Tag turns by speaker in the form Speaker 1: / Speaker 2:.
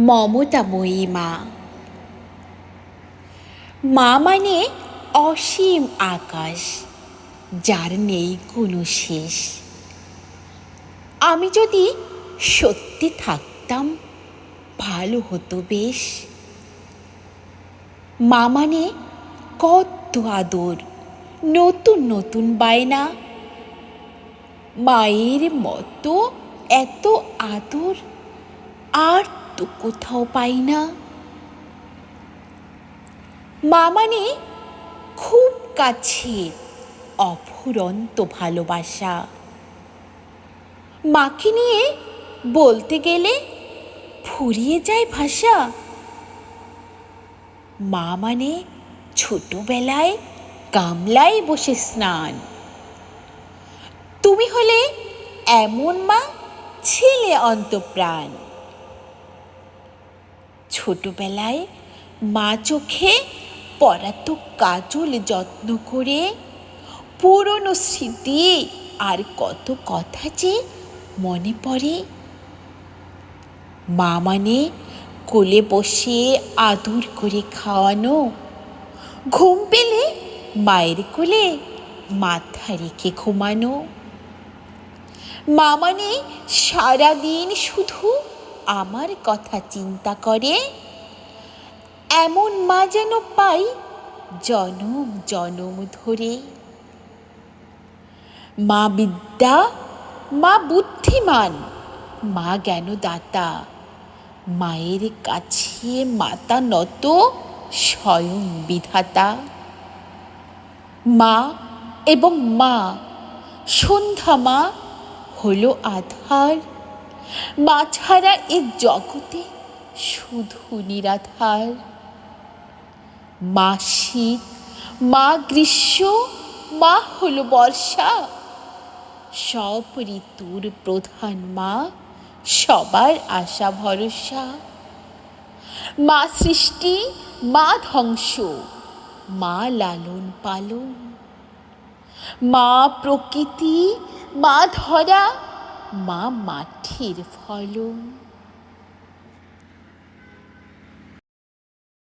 Speaker 1: মমতাময়ী মা মা মানে অসীম আকাশ, যার নেই কোনো শেষ। আমি যদি সত্যি থাকতাম, ভালো হতো বেশ। মা মানে কত আদর, নতুন নতুন বায়না। মায়ের মতো এত আদর, আর তো কোথাও পাই না। মা মানে খুব কাছের অফুরন্ত ভালোবাসা। মাকে নিয়ে বলতে গেলে ফুরিয়ে যায় ভাষা। মা মানে ছোটবেলায় গামলায় বসে স্নান। তুমি হলে এমন মা, ছেলে অন্তপ্রাণ। ছোটবেলায় মা চোখে পরাতো কাজল যত্ন করে। পুরনো স্মৃতি আর কত কথা যে মনে পড়ে। মা মানে কোলে বসে আদর করে খাওয়ানো। ঘুম পেলে মায়ের কোলে মাথা রেখে ঘুমানো। মা মানে সারাদিন শুধু আমার কথা চিন্তা করে? এমন মা যেন পাই জনম জনম ধরে। মা বিদ্যা, মা বুদ্ধিমান, মা জ্ঞানদাতা, মায়ের কাছে মাতা নত, স্বয়ং বিধাতা। মা এবং মা, সন্ধ্যা মা হলো আধার মা ছাড়া এ জগতে শুধু নিরাধার। মা শীত মা গ্রীষ্ম, মা হলো বর্ষা। সব ঋতুর প্রধান মা, সবার আশা ভরসা। মা সৃষ্টি, মা ধ্বংস, মা লালন পালন। মা প্রকৃতি, মা ধরা, মা মাঠের ফলন